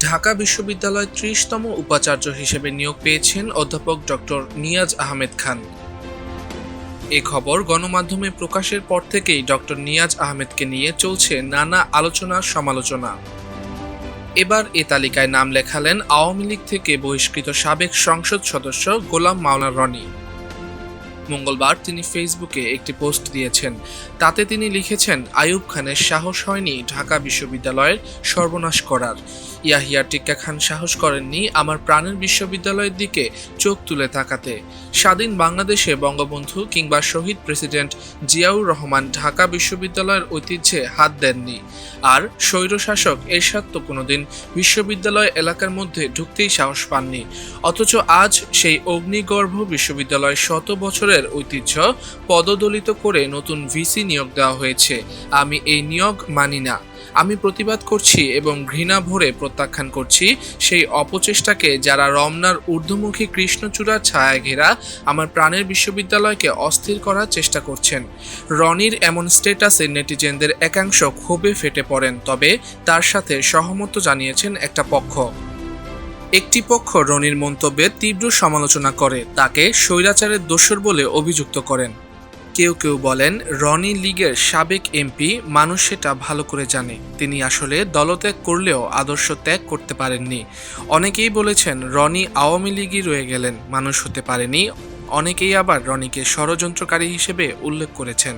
ঢাকা বিশ্ববিদ্যালয়ের ত্রিশতম উপাচার্য হিসেবে নিয়োগ পেয়েছেন অধ্যাপক ডক্টর নিয়াজ আহমেদ খান। এ খবর গণমাধ্যমে প্রকাশের পর থেকেই ডক্টর নিয়াজ আহমেদকে নিয়ে চলছে নানা আলোচনা সমালোচনা। এবার এ তালিকায় নাম লেখালেন আওয়ামী লীগ থেকে বহিষ্কৃত সাবেক সংসদ সদস্য গোলাম মাওলা রনি। মঙ্গলবার তিনি ফেসবুকে একটি পোস্ট দিয়েছেন। তাতে তিনি লিখেছেন, আইয়ুব খানের সাহস হয়নি ঢাকা বিশ্ববিদ্যালয়ের সর্বনাশ করার। ইয়াহিয়া টিক্কা খান সাহস করেননি আমার প্রাণের বিশ্ববিদ্যালয়ের দিকে চোখ তুলে তাকাতে। স্বাধীন বাংলাদেশে বঙ্গবন্ধু কিংবা শহীদ প্রেসিডেন্ট জিয়াউর রহমান ঢাকা বিশ্ববিদ্যালয়ের ঐতিহ্যে হাত দেননি। আর স্বৈরশাসক এরশাদ তো কোনোদিন বিশ্ববিদ্যালয় এলাকার মধ্যে ঢুকতেই সাহস পাননি। অথচ আজ সেই অগ্নিগর্ভ বিশ্ববিদ্যালয় শত বছরের ঐতিহ্য পদদলিত করে নতুন ভিসি নিয়োগ দেওয়া হয়েছে। আমি এই নিয়োগ মানি না। আমি প্রতিবাদ করছি এবং ঘৃণা ভরে প্রত্যাখ্যান করছি। সেই অপচেষ্টাকে যারা রমনার ঊর্ধ্বমুখী কৃষ্ণচূড়ার ছায়া ঘেরা আমার প্রাণের বিশ্ববিদ্যালয়কে অস্থির করার চেষ্টা করছেন। রনির এমন স্টেটাসে নেটিজেনদের একাংশ ক্ষোভে ফেটে পড়েন, তবে তার সাথে সহমত জানিয়েছেন একটা পক্ষ। একটি পক্ষ রনির মন্তব্যে তীব্র সমালোচনা করে, তাকে স্বৈরাচারের দোসর বলে অভিযুক্ত করেন। কেউ কেউ বলেন, রনি লীগের সাবেক এমপি, মানুষ সেটা ভালো করে জানে। তিনি আসলে দলত্যাগ করলেও আদর্শ ত্যাগ করতে পারেননি। অনেকেই বলেছেন, রনি আওয়ামী লীগই রয়ে গেলেন, মানুষ হতে পারেনি। অনেকেই আবার রনিকে ষড়যন্ত্রকারী হিসেবে উল্লেখ করেছেন।